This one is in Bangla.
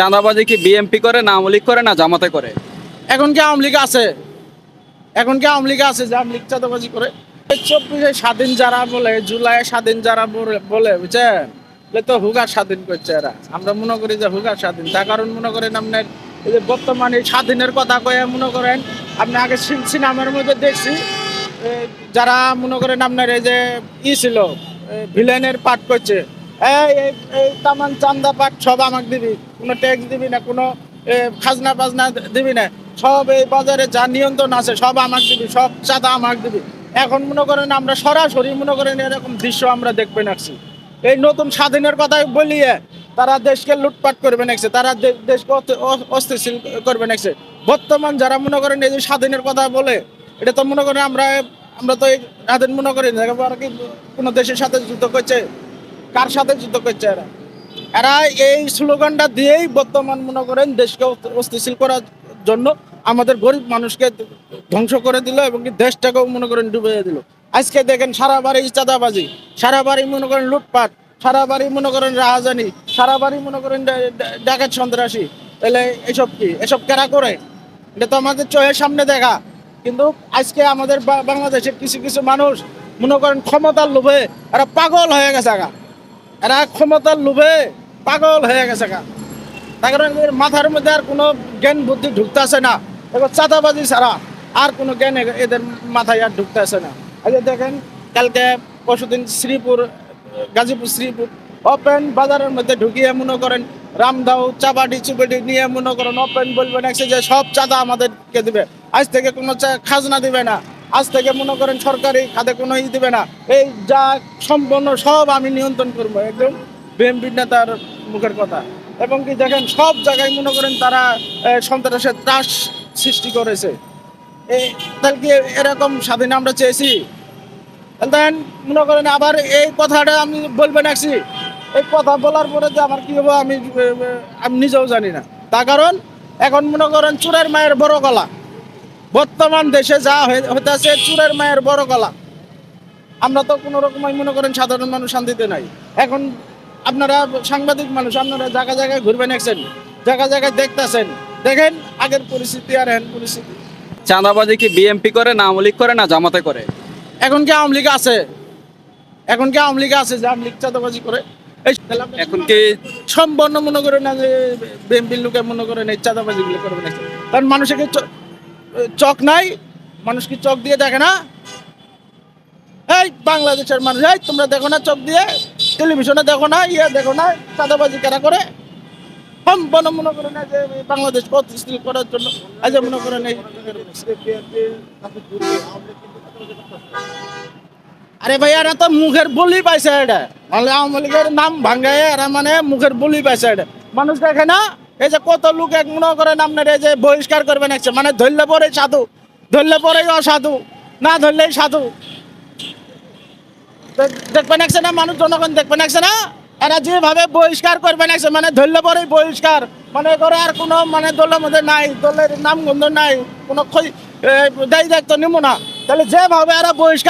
চাঁদাবাজি কি বিএমপি করে না আওয়ামী করে না জামাতে করে? এখন কি আওয়ামী আছে? এখন কি আওয়ামী লীগ আছে যে আওয়ামী লীগ চাঁদাবাজি করে? চব্বিশে স্বাধীন যারা বলে, জুলাই স্বাধীন যারা বলে- বুঝছেন? তো হুগার স্বাধীন করছে এরা। আমরা মনে করি যে হুগার স্বাধীন। তার কারণ মনে করেন আপনার এই যে বর্তমানে স্বাধীনের কথা কয়ে মনে করেন, আপনি আগে সিন- সিনেমার মধ্যে দেখছি যারা মনে করেন আপনার এই যে ই ছিল ভিলেনের পাঠ করছে এই এই তামান চান্দা পাঠ সব আমাকে দিবি। কোনো ট্যাক্স দিবি না, কোনো খাজনা বাজনা দিবি না। সব এই বাজারে যা নিয়ন্ত্রণ আছে সব আমাকে দিবি, সব চাঁদা আমাকে দিবি। এখন মনে করেন আমরা সরাসরি মনে করেন এরকম দৃশ্য আমরা দেখবে নাকছি এই নতুন স্বাধীনের কথা বলিয়ে তারা দেশকে লুটপাট করবে নাকছে তারা দেশকে অস্থি- অ- অস্থিতিশীল করবে নাকছে বর্তমান যারা মনে করেন এই যে স্বাধীনের কথা বলে, এটা তো মনে করেন আমরা আমরা তো এই স্বাধীন মনে করি না। কোনো দেশের সাথে যুদ্ধ করছে কার সাথে যুদ্ধ করছে এরা? এরা এই স্লোগানটা দিয়েই বর্তমান মনে করেন দেশকে অস্থ- অস্থিতিশীল করার জন্য আমাদের গরিব মানুষকে ধ্বংস করে দিল এবং দেশটাকেও মনে করেন ডুবে দিল। আজকে দেখেন সারা বাড়ি চাঁদাবাজি, সারা বাড়ি মনে করেন লুটপাট, সারা বাড়ি মনে করেন রাহাজানি, সারা বাড়ি মনে করেন ডাকাত সন্ত্রাসী। তাহলে এসব কি? এসব কারা করে? এটা তো আমাদের চোখের সামনে দেখা। কিন্তু আজকে আমাদের বাংলাদেশের কিছু কিছু মানুষ মনে করেন ক্ষমতার লোভে এরা পাগল হয়ে গেছে গা। এরা ক্ষমতার লোভে পাগল হয়ে গেছে গা। তার কারণে মাথার মধ্যে আর কোনো জ্ঞান বুদ্ধি ঢুকতেছে না। এবার চাঁদাবাজি ছাড়া আর কোনো জ্ঞান এদের মাথায় আর ঢুকতেছে না। এই যে দেখেন, কালকে পরশুদিন শ্রীপুর, গাজীপুর শ্রীপুর ওপেন বাজারের মধ্যে ঢুকিয়ে মনে করেন রামদাও চাবাটি চুবাটি নিয়ে মনে করেন ওপেন বলবেন একসে যে সব চাঁদা আমাদেরকে দিবে। আজ থেকে কোনো খাজনা দিবে না। আজ থেকে মনে করেন সরকারি খাতে কোনো ই দিবে না। এই যা সম্পন্ন সব আমি নিয়ন্ত্রণ করব, একদম বিএনপি নেতার মুখের কথা। এবং কি দেখেন, সব জায়গায় মনে করেন তারা সন্ত্রাসের ত্রাস সৃষ্টি করেছে। এই তাহলে কি এরকম স্বাধীন আমরা চেয়েছি? দেন, মনে করেন আবার এই কথাটা আমি বলবেন আসছি এই কথা বলার পরে যে আমার কি হবে, আমি আমি নিজেও জানি না। তার কারণ, এখন মনে করেন চুরের মায়ের বড় গলা। বর্তমান দেশে যা হইতেছে চুরের মায়ের বড় গলা। আমরা তো কোনো রকমই মনে করেন সাধারণ মানুষ শান্তিতে নাই। এখন আপনারা সাংবাদিক মানুষ আপনারা জায়গা জায়গায় ঘুরবেন একছেন জায়গা জায়গায় দেখতেছেন। দেখেন আগের পরিস্থিতি আর এখন পরিস্থিতি। চাঁদাবাজি কি বিএমপি করে না আওয়ামী করে না জামাতে করে? এখন কি আওয়ামী লীগ আছে? এখন কি আওয়ামী লীগ আছে যে আওয়ামী লীগ চাঁদাবাজি করে? এখন কি সম্পন্ন মনে করে না যে বিএনপির লোকে মনে করেন এই চাঁদাবাজি গুলো করবে না। কারণ মানুষের কি চ- চোখ নাই, মানুষ কি চোখ দিয়ে দেখে না? এই বাংলাদেশের মানুষ, এই তোমরা দেখো না চোখ দিয়ে? টেলিভিশনে দেখো না ইয়ে দেখো না, চাঁদাবাজি কারা করে? সম্পন্ন মনে করে না যে বাংলাদেশ প্রতিষ্ঠিত করার জন্য, আজ মনে করেন এই আরে ভাই, এরা তো মুখের বলি পাইছে এটা। মানে আওয়ামী লীগের নাম ভাঙ্গায়, এরা মানে মুখের বলি পাইছে এটা। মানুষ দেখে না? এই যে কত লোক এক মনে করেন আপনার এই যে বহিষ্কার করবেন একছে মানে ধরলে পরে সাধু, ধরলে পরেই অসাধু, না ধরলেই সাধু। দেখ- দেখবেন একছে না? মানুষ জনগণ দেখবেন একছে না? এরা যেভাবে বহিষ্কার করবেন একছে মানে ধরলে পরেই বহিষ্কার। মানে করে আর কোনো মানে দলের মধ্যে নাই দলের নাম গন্ধ নাই, কোনো ক্ষয় দায়ী দায়িত্ব নিব না। তাহলে যেভাবে এরা বহিষ্কার